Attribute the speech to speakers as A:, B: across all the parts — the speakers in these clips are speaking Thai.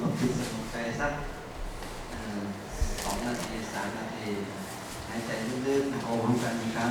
A: งบจิตสงบใจสักสองนาทีสามนาทีหายใจลึกๆนะโอ้พร้อมกันอีกครั้ง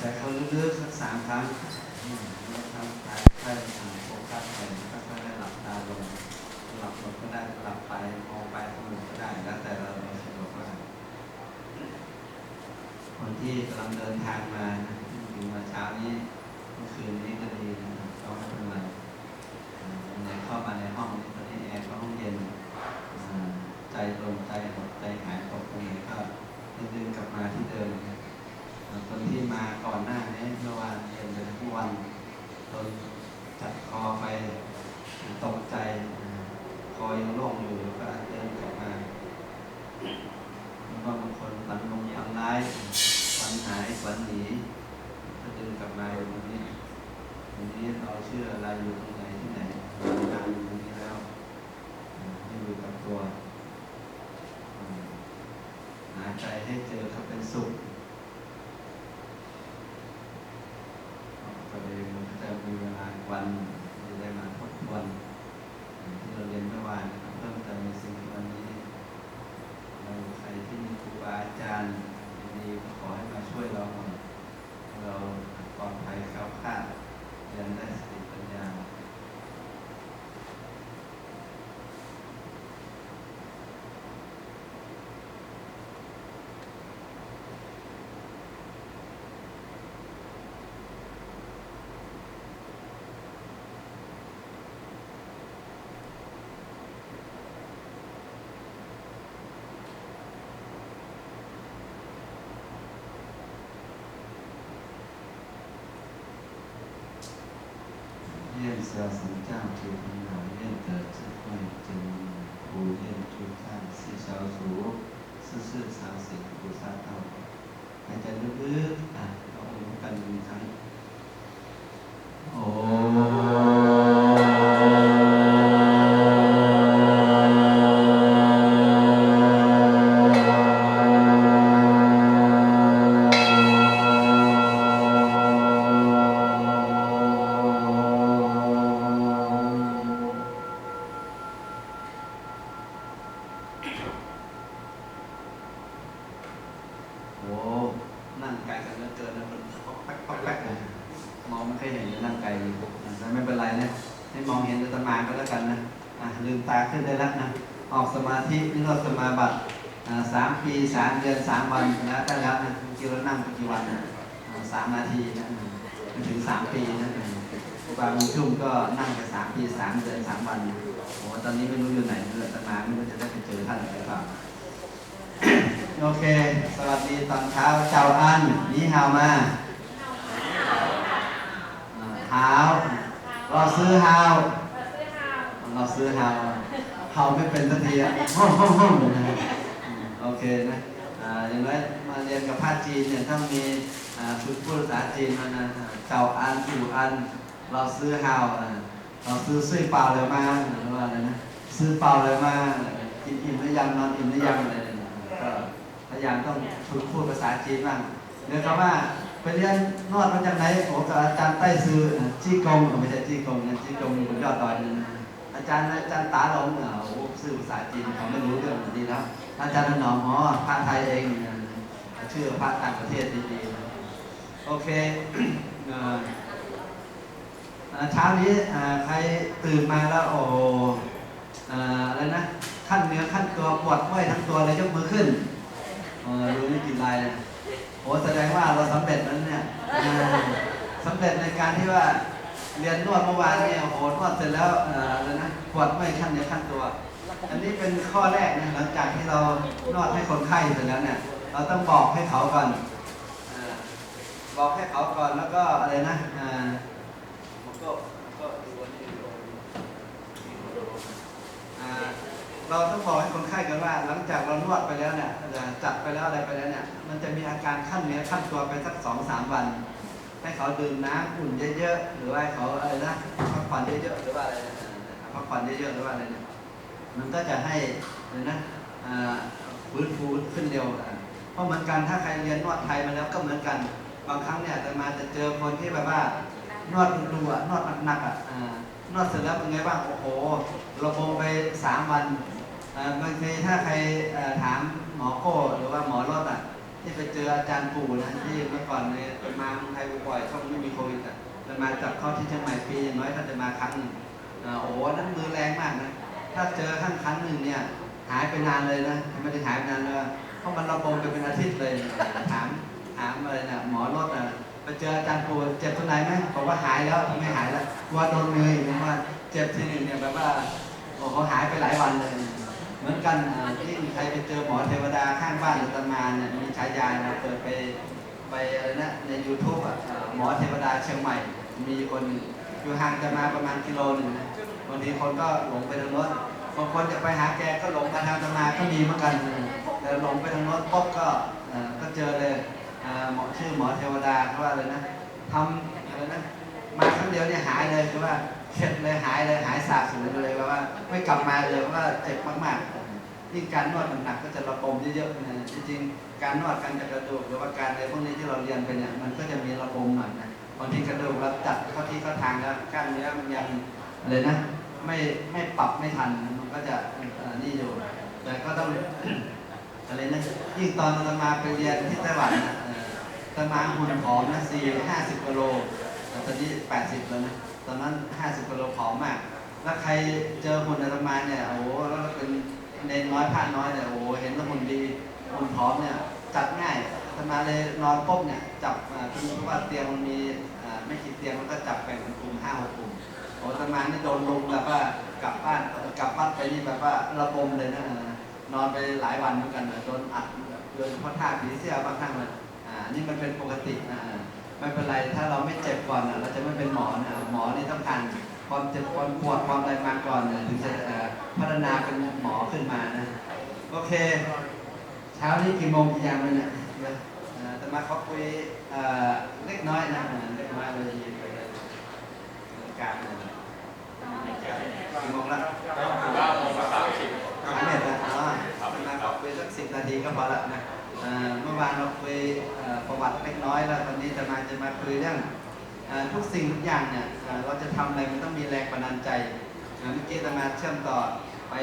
A: ใจเข้าลึกๆสักสามครั้งอืมแล้วทำกายค่อยๆโฟกัสไปแล้วค่อยๆหลับตาลงหลับลงก็ได้หลับไปมองไปทางอื่นก็ได้แล้วแต่เราเสะดวกว่าคนที่กำลังเดินทางมาถึงมาเช้านี้เมื่อคืนนี้ก็ดีนะครับก็ไม่เป็นไรอ่าวันเข้ามาในห้องนี้ตอนนี้แอร์ก็ห้องเย็นใจลงใจหดใจหายตกตรงไหนก็ดึงกลับมาที่เดิม คนที่มาก่อนหน้านี้เมื่อวานเย็นไปทั้งวันตนจับคอไปตกใจ คอยังโล่งอยู่แล้วก็เดินกลับมาแล้วก็บางคนฝันลงฝันร้ายฝันหายฝันหนีก็เดึงกลับมาอยู่ตรงนี้ตรงนี้เราเชื่ออะไรอยู่ตรงไหนที่ไหนเราทำอยู่ตรงนี้แล้วอืมให้อยู่กับตัวหาใจให้เจอเขาเป็นสุขก็ เองมันก็จะมีเวลาวันที่ได้มาทบทวนที่เราเรียนเมื่อวานะครับเพิ่มเติมในสิ่งที่วันนี้เราใครที่มีครูบาอาจารย์ดีก็ขอให้มาช่วยเราหน่อยเราปลอดภัยแคล้วคลาดเรียนได้สติปัญญาเยี่ยมเสาสังเจ้าจูพังหาเยี่ยมเกิดจะไม่จึงบูเยี่ยมจูข้าสีเสาสูงสื่อสาวสิบูซาเต้าหายใจลึกๆอะเราองค์กันทั้ง ปีสามเดือนสามวันแล้วได้แล้วนะเมื่อกี้เรานั่งไปกี่วันนะอ่าสามนาทีนะไม่ถึงสามปีนะครูบาบุญชุ่มก็นั่งไปสามปีสามเดือนสามวันโอ้ตอนนี้ไม่รู้อยู่ไหนเลยอาตมาไม่รู้จะได้ไปเจอท่านหรือเปล่าโอเค สวัสดีตอนเช้าเจ้าอันนี่ฮาวมาอ่าฮาวเราซื้อฮาวเราซื้อฮาวฮาวไม่เป็นสักทีอะห้องห้องห้องนะอืมโอ เคนะอย่างไรมาเรียนกับภาคจีนเนี่ยต้องมีฝึกพูดภาษาจีนมานะเจ้าอันอู่อัน เราซื้อฮาวเราซื้อซุยเปล่าเลยมาหรือว่าอะไรนะซื้อเปล่าเลยมากินอิ่มหรือยังนอนอิ่มหรือยังอะไรเนี่ยก็พยายามต้องฝึกพูดภาษาจีนบ้างเนื่องจากว่าไปเรียนนวดมาจากไหนโอ้กับอาจารย์ไต้ซือจี้กงไม่ใช่จี้กงนะจี้กงบนยอดดอยนั่นนะอาจารย์อาจารย์ตาหลงเออโอ้ซื่อภาษาจีนเขาไม่รู้เรื่องดีแล้ว อาจารย์ถนอมอ๋อพระไทยเองชื่อพระต่างประเทศดีๆ โอเคเช้านี้ใครตื่นมาแล้วโอ้อ่าอะไรนะขั้นเนื้อขั้นตัวปวดเมื่อยทั้งตัวเลยยกมือขึ้นรู้นี่กี่ลายเลยโอ้แสดงว่าเราสำเร็จแล้วเนี่ยสำเร็จในการที่ว่า เรียนนวดเมื่อวานเนี่ยโอ้โหนวดเสร็จแล้วเอออะไรนะปวดไม่ขั้นเดียวขั้นตัว อันนี้เป็นข้อแรกนะหลังจากที่เรานวดให้คนไข้เสร็จแล้วเนี่ยเราต้องบอกให้เขาก่อนเออบอกให้เขาก่อนแล้วก็อะไรนะอ่ามันก็มันก็ดูอันนี้ดูอ่า เราต้องบอกให้คนไข้กันว่า หลังจากเรานวดไปแล้วเนี่ยอ่าจัดไปแล้วอะไรไปแล้วเนี่ยมันจะมีอาการขั้นเนื้อขั้นตัวไปสักสองสามวัน ให้เขาดื่มน้ำอุ่นเยอะๆหรือว่าเขาอะไรนะพักผ่อนเยอะๆหรือว่าอะไรนะอ่าพักผ่อนเยอะๆหรือว่าอะไรเนี่ยมันก็จะให้เลยนะอ่าฟื้นฟูขึ้นเร็วอะเพราะเหมือนกันถ้าใครเรียนนวดไทยมาแล้วก็เหมือนกัน บางครั้งเนี่ยจะมาจะเจอคนที่แบบว่านวดรัวนวดหนักๆอะอ่านวดเสร็จแล้วเป็นไงบ้างโอ้โหระบมไปสามวันอ่าบางทีถ้าใครถามหมอโก้หรือว่าหมอรถอะ ที่ไปเจออาจารย์ปู่นะที่เมื่อก่อนเนี่ยไปมาเมืองไทยบ่อยช่วงไม่มีโควิดอะจะมาจับเข้าที่เชียงใหม่ปีอย่างน้อยท่านจะมาครั้งหนึ่งโอ้โหนั้นมือแรงมากนะถ้าเจอขั้นครั้งหนึ่งเนี่ยหายไปนานเลยนะไม่ได้หายไปนานเลยเพราะมันระบมไปเป็นอาทิตย์เลยถามถามอะไรนะหมอรถอะไปเจออาจารย์ปู่เจ็บตรงไหนไหมบอกว่าหายแล้วไม่หายแล้วว่าโดนมืออีกผมว่าเจ็บทีหนึ่งเนี่ยแบบว่าโอ้เขาหายไปหลายวันเลย เหมือนกันอ่าที่ใครไปเจอหมอเทวดาข้างบ้านหรือตำนานเนี่ยมีฉายานะเปิดไปไปอะไรนะใน YouTube อะหมอเทวดาเชียงใหม่ มีคนอยู่ห่างจะมาประมาณกิโลหนึ่งนะบางทีคนก็หลงไปทางโน้นบางคนจะไปหาแกก็หลงมาทางตำนาก็มีเหมือนกันแต่หลงไปทางโน้นปุ๊บก็ก็เจอเลยหมอชื่อหมอเทวดาเขาว่าอะไรนะทำอะไรนะมาครั้งเดียวเนี่ยหายเลยคือว่า เข็ดเลยหายเลยหายสาบสูญเลยว่าว่า ไม่กลับมาเลยเพราะว่าเจ็บมากๆยิ่งการนวดหนักก็จะระบมเยอะๆนะจริงๆการนวดการจัดกระดูกหรือว่าการอะไรพวกนี้ที่เราเรียนไปเนี่ยมันก็จะมีระบมหน่อยนะบางทีกระดูกเราจัดเข้าที่เข้าทางแล้วกล้ามเนื้อมันยังอะไรนะไม่ไม่ปรับไม่ทันมันก็จะนี่อยู่ แต่ก็ต้องอะไรนะยิ่งตอนอาตมาไปเรียนที่ไต้หวันนะเอ่ออาตมาหุ่นผอมนะสี่ห้าสิบกิโลแต่ตอนนี้แปดสิบแล้วนะ ตอนนั้นห้าสิบกิโลผอมมาก แล้วใครเจอหุ่นอาตมาเนี่ยโอ้โหแล้วเป็นเนนน้อยผ้าน้อยเนี่ยโอ้โหเห็นแล้วหุ่นดีหุ่นผอมเนี่ยจัดง่ายอาตมาเลยนอนปุ๊บเนี่ยจับอ่าคือเพราะว่าเตียงมันมีไม่กี่เตียงมันก็จับแบ่งเป็นกลุ่มห้าหกกลุ่มโอ้ตมานี่โดนลุมแบบว่ากลับบ้านกลับบ้านไปนี่แบบว่าระบมเลยนะนอนไปหลายวันเหมือนกันนะโดนอัดโดยเฉพาะท่าผีเสื้อบางครั้งเลยอ่านี่มันเป็นปกตินะ ไม่เป็นไรถ้าเราไม่เจ็บก่อนนะเราจะไม่เป็นหมอนะหมอนี่ต้องการความเจ็บความปวดความอะไรมาก่อนนะถึงจะเอ่อพัฒนาเป็นหมอขึ้นมานะโอเค เช้านี้กี่โมงกี่ยามเลยเนี่ยเดี๋ยวเอ่อแต่มาขอคุยเอ่อเล็กน้อยนะเอ่อเล็กน้อยเลยไปเลยการเลยกี่โมงละสามเอ็ดนะอ๋อมาขอคุยสักสิบนาทีก็พอละนะ เมื่อวานเราคุยประวัติเล็กน้อยแล้ววันนี้จะมาจะมาคุยเรื่องทุกสิ่งทุกอย่างเนี่ยเราจะทำอะไรมันต้องมีแรงบันดาลใจเมื่อกี้จะมาเชื่อมต่อไป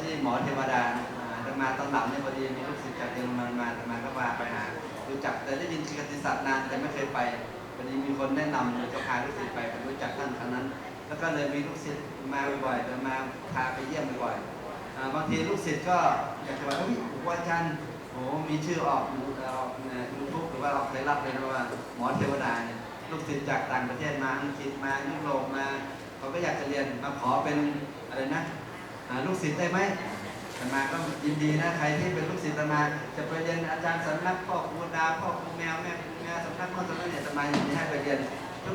A: ที่หมอเทวดาจะมาตอนหลังเนี่ยพอดีมีลูกศิษย์จากเยอรมันมาจะมาก็พาไปหารู้จักแต่ได้ยินชื่อกิติศัพท์นานแต่ไม่เคยไปพอดีมีคนแนะนำเจะพาลูกศิษย์ไปไปรู้จักท่านครั้งนั้น แล้วก็เลยมีลูกศิษย์มาบ่อยๆแต่มาพาไปเยี่ยมบ่อยๆบางทีลูกศิษย์ก็อยากจะว่าเฮ้ยครูอาจารย์ อ้มีชื่อออกออกยูทูบหรือว่าออกไทยรัฐเลยนะว่าหมอเทวดาเนี่ยลูกศิษย์จากต่างประเทศมาอังกฤษมายุโรปมาเขาก็อยากจะเรียนมาขอเป็นอะไรนะลูกศิษย์ได้ไหมแต่มาก็ยินดีนะใครที่เป็นลูกศิษย์อาตมาจะไปเรียนอาจารย์สำนักพ่อครูดาพ่อครูแมวแม่ครูแมวสำนักพ่อสำนักเนี่ยอาตมายินดีให้ไปเรียน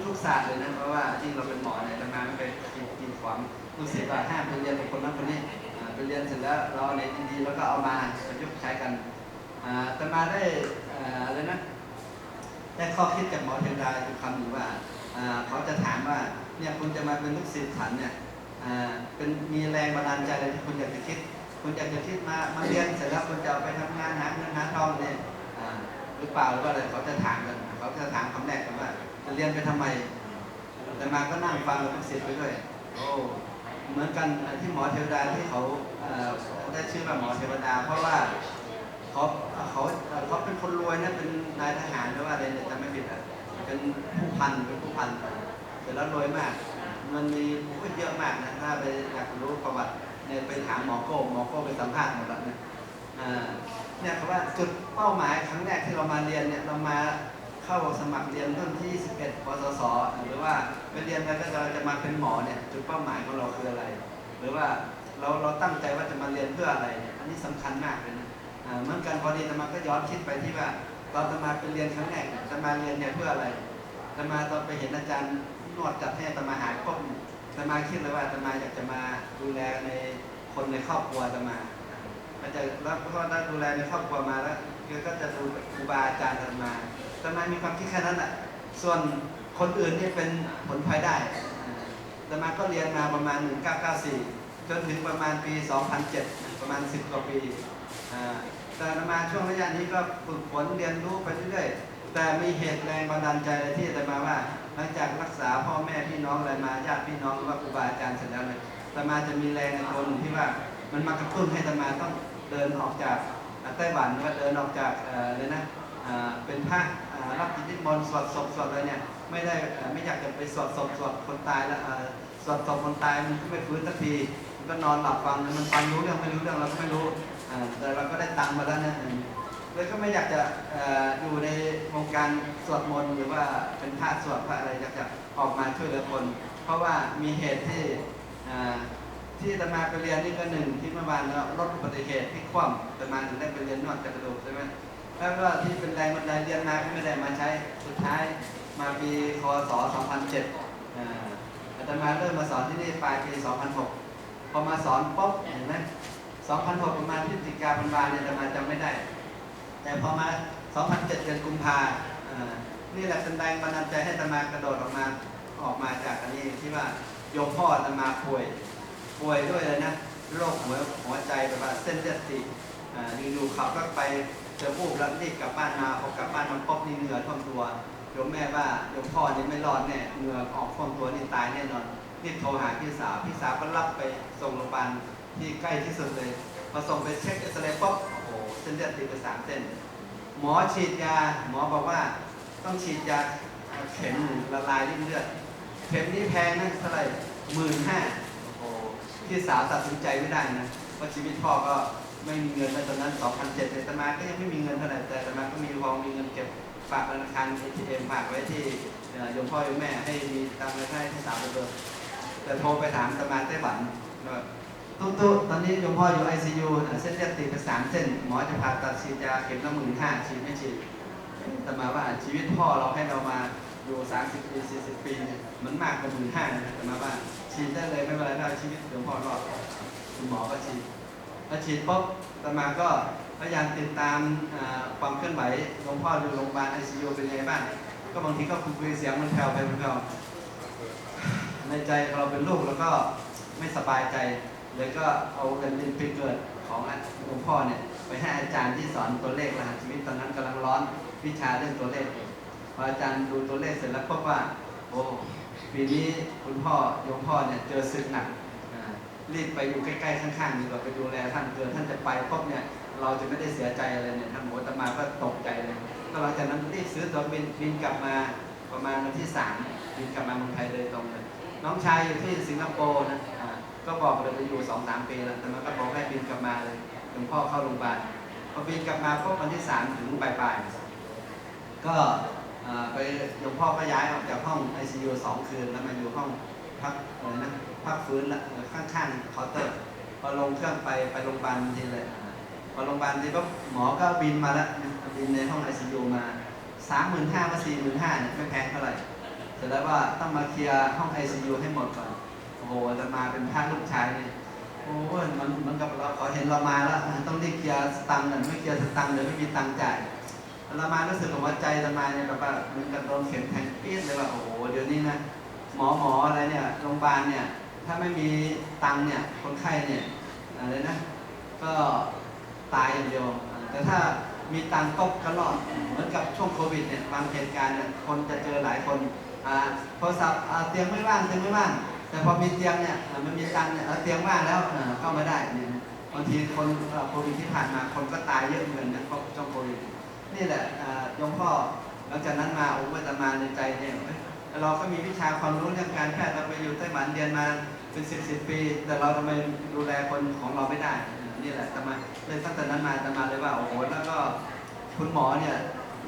A: ทุกๆศาสตร์เลยนะเพราะว่าที่เราเป็นหมอเนี่ยจะมาไม่ไปกินกินขวางลูกศิษย์ว่าห้ามไปเรียนกับคนนั้นคนนี้ไปเรียนเสร็จแล้วเราเอาไหนดีแล้วก็เอามาประยุกต์ใช้กัน ต่มาได้อะไรนะได้ข้อคิดจากหมอเทวดาอยู่คำหนึ่งว่าเขาจะถามว่าเนี่ยคุณจะมาเป็นลูกศิษย์ฉันเนี่ยเป็นมีแรงบันดาลใจอะไรที่คุณอยากจะคิด คุณอยากจะคิดมามาเรียนเสร็จแล้วคุณจะไปทำงานหาเงินหาทองเนี่ยหรือเปล่าหรือว่าอะไรเขาจะถามกันเขาจะถามคำแรกกันว่า จะเรียนไปทำไม แต่มาก็นั่งฟังลูกศิษย์ไปด้วยโอ้เหมือนกันที่หมอเทวดาที่เขาได้ชื่อว่าหมอเทวดา เพราะว่า เขาเขาเขาเป็นคนรวยนะเป็นนายทหารหรือว่าอะไรเนี่ยจำไม่ผิดอะเป็นผู้พันเป็นผู้พันเสร็จแล้วรวยมาก มันมีผู้เยอะมากนะถ้าไปอยากรู้ประวัติเนี่ยไปถามหมอโก้หมอโก้ไปสัมภาษณ์หมดแล้วนะอ่าเนี่ยเขาว่าจุดเป้าหมายครั้งแรกที่เรามาเรียนเนี่ยเรามาเข้าสมัครเรียนรุ่นที่ 11ปศสหรือว่าไปเรียนแล้วก็เราจะมาเป็นหมอเนี่ยจุดเป้าหมายของเราคืออะไร หรือว่าเราเราตั้งใจว่าจะมาเรียนเพื่ออะไรเนี่ยอันนี้สำคัญมากเลยนะ เหมือนกันพอดีแต่มันก็ย้อนคิดไปที่ว่าตอนอาตมาไปเรียนครั้งแรกเนี่ยอาตมาเรียนเนี่ยเพื่ออะไรอาตมาตอนไปเห็นอาจารย์นวดจัดให้อาตมาหายครบอาตมาคิดเลยว่าอาตมาอยากจะมาดูแลในคนในครอบครัวอาตมามันจะแล้วก็ได้ดูแลในครอบครัวมาแล้วคือก็จะดูครูบาอาจารย์อาตมาอาตมามีความคิดแค่นั้นแหละส่วนคนอื่นนี่เป็นผลพลอยได้อาตมาก็เรียนมาประมาณ 1994 จนถึงประมาณปี 2007 ประมาณ 10 กว่าปี แต่ตมาช่วงระยะนี้ก็ฝึกฝนเรียนรู้ไปเรื่อยๆ แต่มีเหตุแรงบันดาลใจอะไรที่อาตมาว่า หลังจากรักษาพ่อแม่พี่น้องอะไรมาญาติพี่น้องหรือว่าครูบาอาจารย์เสร็จแล้วเนี่ยอาตมาจะมีแรงในตัวหนึ่งที่ว่ามันมากระตุ้นให้อาตมาต้องเดินออกจากไต้หวันหรือว่าเดินออกจากเลยนะเป็นพระอ่ารับกิจนิมนต์สวดศพสวดอะไรเนี่ยไม่ได้ไม่อยากจะไปสวดศพสวดคนตายแล้วสวดศพคนตายมันก็ไม่ฟื้นสักทีมันก็นอนหลับฟังมันฟังรู้เรื่องไม่รู้เรื่องเราก็ไม่รู้ แต่เราก็ได้ตังค์มาแล้วนะเลยก็ไม่อยากจะอยู่ในวงการสวดมนต์หรือว่าเป็นพระสวดพระอะไรอยากจะออกมาช่วยเหลือคน เพราะว่ามีเหตุที่ที่อาตมาไปเรียนนี่ก็หนึ่งที่เมื่อวานเรารถอุบัติเหตุที่คว่ำอาตมาถึงได้ไปเรียนนวดกระดูกใช่ไหมแล้วก็ที่เป็นแรงบันดาลเรียนมาก็ไม่ได้มาใช้สุดท้ายมาปีคศ 2007อ่าอาตมาเริ่มมาสอนที่นี่ปลายปี 2006 พอมาสอนปุ๊บเห็นไหม 2006ประมาณพฤศจิกาพันวาเนี่ยอาตมาจำไม่ได้ แต่พอมา 2007เดือนกุมภานี่แหละเป็นแรงบันดาลใจให้ตมากระโดดออกมาออกมาจากอันนี้ที่ว่าโยมพ่อตมาป่วย ป่วยด้วยเลยนะโรคหัวหัวใจแบบว่าเส้นเลือดตีบอ่าอยู่ๆขับรถไปเจอวูบแล้วรีบกลับบ้านมาพอกลับบ้านมาพบนี่เหงื่อท่วมตัวโยมแม่ว่าโยมพ่อนี่ไม่รอดแน่เหงื่อออกท่วมตัวนี่ตายแน่นอนรีบโทรหาพี่สาวพี่สาวก็รับไปส่งโรงพยาบาล ที่ใกล้ที่สุดเลยพอส่งไปเช็คเอ็กซเรย์ปุ๊บโอ้โหเส้นเลือดตีไปสามเส้น หมอฉีดยา หมอบอกว่าต้องฉีดยาเข็มละลายริ่มเลือด เข็มนี้แพงนะเท่าไหร่หมื่นห้าโอ้โหพี่สาวตัดสินใจไม่ได้นะเพราะชีวิตพ่อก็ไม่มีเงินในตอนนั้น2007เนี่ยอาตมาก็ยังไม่มีเงินเท่าไหร่แต่ตมาก็มีพอมีเงินเก็บฝากธนาคาร ATM ฝากไว้ที่โยมพ่อโยมแม่ให้มีตังค์ไว้ให้พี่สาวเบิกแต่โทรไปถามตมาไต้หวันว่า ตุ๊ตุ๊ตอนนี้โยมพ่ออยู่ ICU อะเส้นเลือดตีไปสามเส้น หมอจะผ่าตัดฉีดยาเข็มละหมื่นห้าฉีดไม่ฉีดแต่มาว่าชีวิตพ่อเราให้เรามาอยู่30ปี40ปีเนี่ยมันมากกว่าหมื่นห้านะแต่มาว่าฉีดได้เลยไม่เป็นไรถ้าชีวิตหลวงพ่อรอดคุณหมอก็ฉีดพอฉีดปุ๊บแต่มาก็พยายามติดตามความเคลื่อนไหวหลวงพ่ออยู่โรงพยาบาลไอซียูเป็นยังไงบ้างก็บางทีก็คุยเสียงมันแผ่วไปมันแผ่วในใจเราเป็นลูกแล้วก็ไม่สบายใจ เลยก็เอาเงินเป็นเกิดของหลวงพ่อเนี่ยไปให้อาจารย์ที่สอนตัวเลขรหัสชีวิตตอนนั้นกำลังร้อนวิชาเรื่องตัวเลขพออาจารย์ดูตัวเลขเสร็จแล้วพบว่า โอ้ปีนี้คุณพ่อโยมพ่อเนี่ยเจอศึกหนักรีบไปอยู่ใกล้ๆข้างๆดีกว่าไปดูแลท่านเกิดท่านจะไปปุ๊บเนี่ยเราจะไม่ได้เสียใจอะไรเนี่ยท่านโหตมาก็ตกใจเลยก็หลังจากนั้นรีบซื้อตัวบินบินกลับมาประมาณวันที่สามบินกลับมาเมืองไทยเลยตรงเลยน้องชายอยู่ที่สิงคโปร์นะ ก็บอกเลยไปอยู่สองสามปีแล้วแต่มันก็บอกให้บินกลับมาเลยหลวงพ่อเข้าโรงพยาบาลพอบินกลับมาพบวันที่สามถึงบ่ายๆก็อ่าไปหลวงพ่อก็ย้ายออกจากห้อง ICU สองคืนแล้วมาอยู่ห้องพักอะไรนะพักฟื้นละข้างๆเคาน์เตอร์พอลงเครื่องไปไปโรงพยาบาลทีเลยพอโรงพยาบาลทีปุ๊บหมอก็บินมาแล้วนะบินในห้อง ICU มาสามหมื่นห้ามาสี่หมื่นห้าเนี่ยไม่แพงเท่าไหร่เสร็จแล้วว่าต้องมาเคลียร์ห้อง ICU ให้หมดก่อน อ้โหจะมาเป็นพระลูกชายนี่โอ้ยมันมันกับเราเขาเห็นเรามาแล้วต้องรีบเคลียร์สตังค์กันไม่เคลียร์สตังค์เดี๋ยวไม่มีตังค์จ่ายเรามารู้สึกว่าหัวใจเรามาเนี่ยแบบว่าเหมันกับโดนเข็มแทงปี๊ดเลยว่าโอ้โหเดี๋ยวนี้นะหมอหมออะไรเนี่ยโรงพยาบาลเนี่ยถ้าไม่มีตังค์เนี่ยคนไข้เนี่ยอะไรนะ ก็ตายอย่างเดียว แต่ถ้ามีตังค์ก็ก็รอดเหมือนกับช่วงโควิดเนี่ยบางเหตุการณ์เนี่ยคนจะเจอหลายคนอ่าโทรศัพท์เตียงไม่ว่างเตียงไม่ว่าง แต่พอมีเตียงเนี่ยมันมีตังเนี่ยเอาเตียงว่างแล้วเข้ามาได้เนี่ยบางทีคนโควิดที่ผ่านมาคนก็ตายเยอะเหมือนนะเพราะช่วงโควิดนี่แหละอ่าโยมพ่อหลังจากนั้นมาโอ้ยแต่มาในใจเนี่ยเอ้ยเราก็มีวิชาความรู้เรื่องการแพทย์เราไปอยู่ไต้หวันเรียนมาเป็นสิบสิบปี แต่เราทำไมดูแลคนของเราไม่ได้อ่านี่แหละแต่มาเลยตั้งแต่นั้นมาแต่มาเลยว่าโอ้โหแล้วก็คุณหมอเนี่ย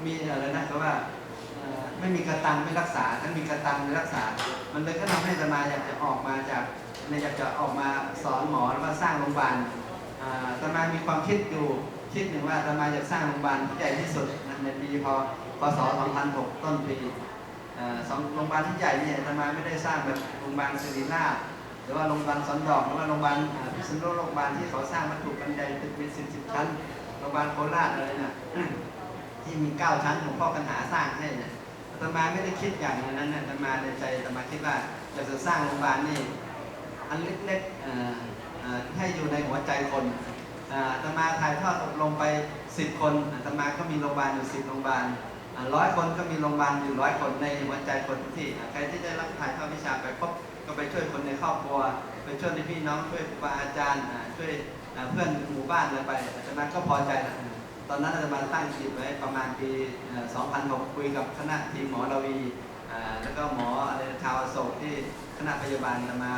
A: มีอะไรนะก็ว่าเอ่อ ไม่มีกระตังไม่รักษาถ้ามีกระตังไม่รักษา มันเลยก็ทำให้อาตมาอยากจะออกมาจากเนี่ยอยากจะออกมาสอนหมอแล้วก็สร้างโรงพยาบาลอ่าอาตมามีความคิดอยู่คิดหนึ่งว่าอาตมาอยากสร้างโรงพยาบาลที่ใหญ่ที่สุดในปีพพศ 2006 ต้นปีสองโรงพยาบาลที่ใหญ่เนี่ยอาตมาไม่ได้สร้างแบบโรงพยาบาลศิริราชหรือว่าโรงพยาบาลสันดอกหรือว่าโรงพยาบาลอ่าพิษณุโลกโรงพยาบาลที่เขาสร้างวัตถุกันใหญ่ตึกมีสิบสิบชั้นโรงพยาบาลโคราชอะไรเนี่ยที่มีเก้าชั้นหลวงพ่อกันหาสร้างให้เนี่ย อาตมาไม่ได้คิดอย่างนั้นนะอาตมาในใจอาตมาคิดว่าอยาจะสร้างโรงพยาบาลนี่อันเล็กๆให้อยู่ในหัวใจคนอาตมาถ่ายทอดอบรมไป 10 คนอาตมาก็มีโรงพยาบาลอยู่10โรงพยาบาลร้อยคนก็มีโรงพยาบาลอยู่ร้อยคนในหัวใจคนที่ใครที่ได้รับถ่ายทอดวิชาไปปุ๊บก็ไปช่วยคนในครอบครัว ไปช่วยในพี่น้องช่วยครูบาอาจารย์ช่วยเพื่อนหมู่บ้านอะไรไปอาตมาก็พอใจแล้ว ตอนนั้นอาจารย์มาตั้งจิตไว้ประมาณปี 2006 คุยกับคณะทีมหมอระวีแล้วก็หมออะไรชาวโศกที่คณะพยาบาลอามา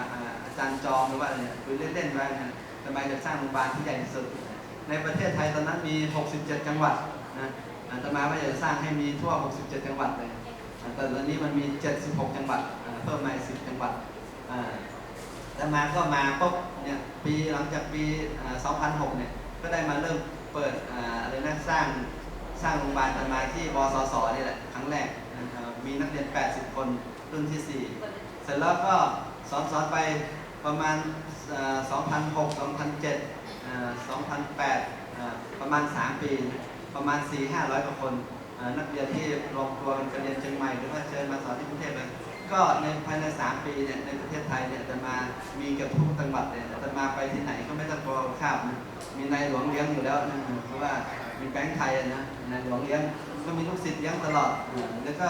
A: อาจารย์จอมหรือว่าอะไรเนี่ยคุยเล่นๆไว้นะอาตมจะสร้างโรงพยาบาลที่ใหญ่ที่สุด ในประเทศไทยตอนนั้นมี 67 จังหวัดนะอาตมาว่าจะสร้างให้มีทั่ว 67 จังหวัดเลยแต่ตอนนี้มันมี 76 จังหวัดเพิ่มมาอีก10 จังหวัดอาแล้วมาก็มาปุ๊บเนี่ยปีหลังจากปี 2006 เนี่ยก็ได้มาเริ่ม เปิดอะไรนะสร้างสร้างโรงพยาบาลตมาที่บสสนี่แหละครั้งแรกมีนักเรียน 80 คนรุ่นที่ 4 เสร็จแล้วก็สอนสอนไปประมาณ 2006 2007 2008 ประมาณ 3 ปี ประมาณ 4-500 กว่าคน นักเรียนที่รวมตัวกันเรียนเชียงใหม่หรือว่าเชิญมาสอนที่กรุงเทพเลย ก็ในภายใน3ปีเนี่ยในประเทศไทยเนี่ยจะมามีเกือบทุกจังหวัดเลยจะมาไปที่ไหนก็ไม่ต้องกลัวข้ามมีนายหลวงเลี้ยงอยู่แล้วนะเพราะว่ามีแบงค์ไทยนะนายหลวงเลี้ยงก็มีลูกศิษย์เลี้ยงตลอดแล้วก็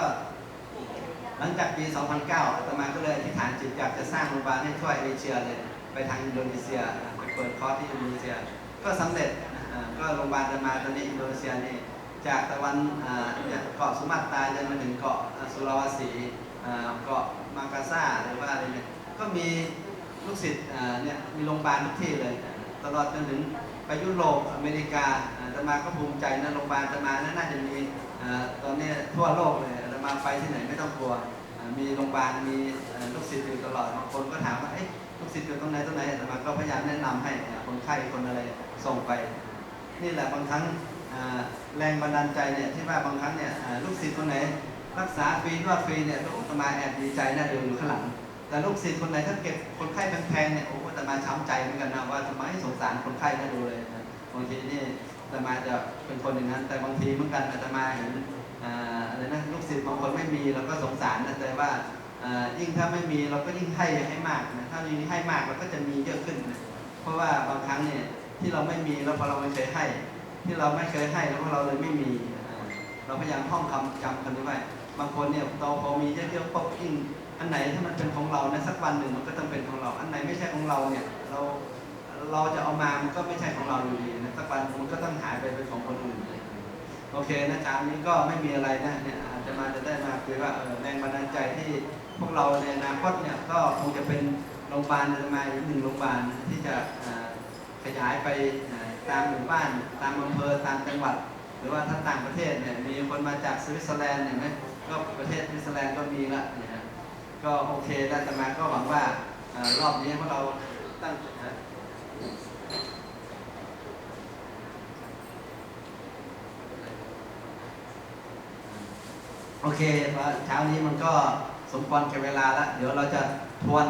A: หลังจากปี 2009อาตมาก็เลยอธิษฐานจิตอยากจะสร้างโรงพยาบาลให้ทั่วเอเชียเลย ไปทางอินโดนีเซียไปเปิดคอร์สที่อินโดนีเซีย ก็สำเร็จก็โรงพยาบาลอาตมาตอนนี้อินโดนีเซียนี่จากตะวันอ่าเกาะสุมาตราจนมาถึงเกาะสุราวาสี เกาะมากาซาหรือว่าอะไรเนี่ยก็มีลูกศิษย์เนี่ยมีโรงพยาบาลทุกที่เลย ตลอดจนถึงไปยุโรปอเมริกาตมาก็ภูมิใจนะโรงพยาบาลตมาน,น่าจะมีตอนนี้ทั่วโลกเลยตมาไปที่ไหนไม่ต้องกลัว มีโรงพยาบาลมีลูกศิษย์อยู่ตลอดบางคนก็ถามว่าเอ๊ะลูกศิษย์อยู่ตรงไหนตรงไหนตมาก็พยายามแนะนำให้คนไข้คนอะไรส่งไป นี่แหละบางครั้งแรงบันดาลใจเนี่ยที่ว่าบางครั้งเนี่ยลูกศิษย์คนไหน รักษาฟรีนวดฟรีเนี่ยลูกอาตมาแอบดีใจนะเดินอยู่ข้างหลัง แต่ลูกศิษย์คนไหนถ้าเก็บคนไข้แพงๆเนี่ยโอ้ตมาช้ำใจเหมือนกันนะว่าทำไมสงสารคนไข้น่าดูเลยนะบางทีนี่ตมาจะเป็นคนอย่างนั้น แต่บางทีเหมือนกันตมาเห็นอะไรนะลูกศิษย์บางคนไม่มีเราก็สงสารนะแต่ว่ายิ่งถ้าไม่มีเราก็ยิ่งให้ให้มากนะถ้ามีให้มากเราก็จะมีเยอะขึ้นนะเพราะว่าบางครั้งเนี่ยที่เราไม่มีแล้วพอเราไม่เคยให้ ที่เราไม่เคยให้แล้วพอเราเลยไม่มีเราพยายามท่องคำจำคำนี้ไว้ บางคนเนี่ยโตพอมีเยอะๆปุ๊บยิ่งอันไหนถ้ามันเป็นของเรานะสักวันหนึ่งมันก็ต้องเป็นของเรา อันไหนไม่ใช่ของเราเนี่ยเราเราจะเอามามันก็ไม่ใช่ของเราอยู่ดีนะสักวันมันก็ต้องหายไปเป็นของคนอื่นโอเคนะจามนี้ก็ไม่มีอะไรนะเนี่ยอาจจะมาจะได้มาคุยว่าเออแรงบันดาลใจที่พวกเราในอนาคตเนี่ยก็คงจะเป็นโรงพยาบาลจะมาอีกหนึ่งโรงพยาบาลที่จะขยายไปตามหมู่บ้าน ตามอำเภอตามจังหวัด หรือว่าถ้าต่างประเทศเนี่ยมีคนมาจากสวิตเซอร์แลนด์เห็นไหม ก็ประเทศสวิตเซอร์แลนด์ก็มีละเนี่ยนะก็โอเคแล้วแต่มาก็หวังว่ารอบนี้พวกเราตั้งฮะโอเคเช้านี้มันก็สมควรแก่เวลาแล้ว เดี๋ยวเราจะทวน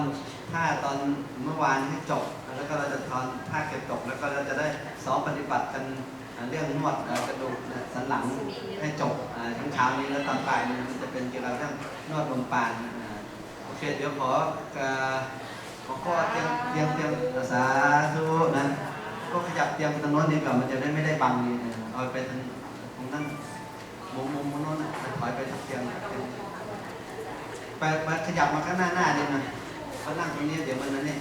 A: ท่าตอนเมื่อวานให้จบ แล้วก็เราจะทอนท่าเก็บตกแล้วก็เราจะได้ซ้อมปฏิบัติกัน เรื่องนวดกระดูกสันหลังให้จบอ่าทั้งเช้านี้แล้วตอนบ่ายนี้มันจะเป็นเกี่ยวกับเรื่องนวดลมปานโอเคเดี๋ยวขอขอข้อเตรียมเตรียมเตรียมสาธุนะก็ขยับเตรียมตรงโน้นดีกว่ามันจะได้ไม่ได้บังดีนะเอาไปทางตรงนั้นมุมมุมมุมโน้นนะถอยไปทางเตียงนะเตียงไปขยับมาข้างหน้าหน้าดีนะเขานั่งตรงนี้เดี๋ยวมันนั่นนี่